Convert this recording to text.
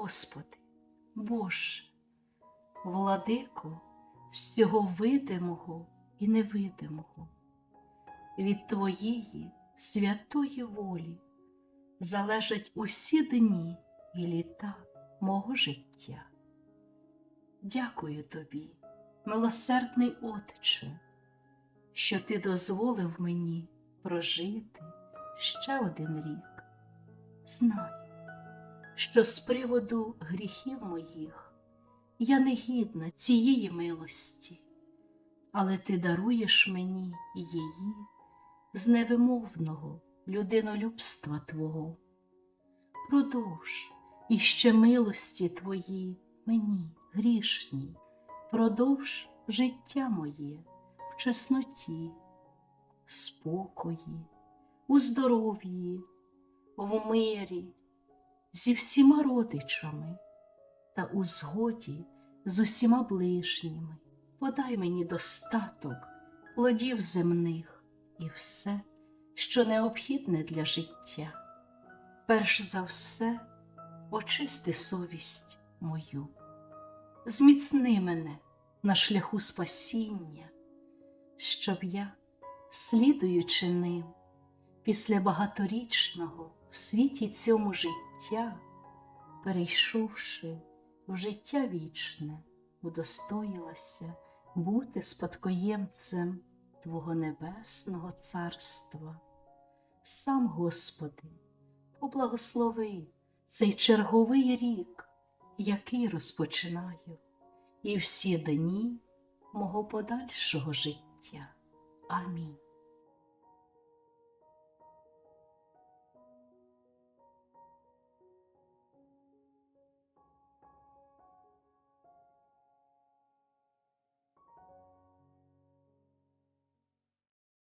Господи, Боже, владико всього видимого і невидимого, від Твоєї святої волі залежать усі дні і літа мого життя. Дякую тобі, милосердний Отче, що ти дозволив мені прожити ще один рік. Знаю, що з приводу гріхів моїх я не гідна цієї милості, але ти даруєш мені її з невимовного людинолюбства Твого. Продовж іще милості Твої мені, грішній, продовж життя моє в чесноті, спокої, у здоров'ї, в мирі, зі всіма родичами та у згоді з усіма ближніми. Подай мені достаток плодів земних і все, що необхідне для життя. Перш за все, очисти совість мою, зміцни мене на шляху спасіння, щоб я, слідуючи ним, після багаторічного в світі цьому життя, перейшовши в життя вічне, удостоїлася бути спадкоємцем Твого Небесного Царства. Сам, Господи, поблагослови цей черговий рік, який розпочинаю, і всі дні мого подальшого життя. Амінь.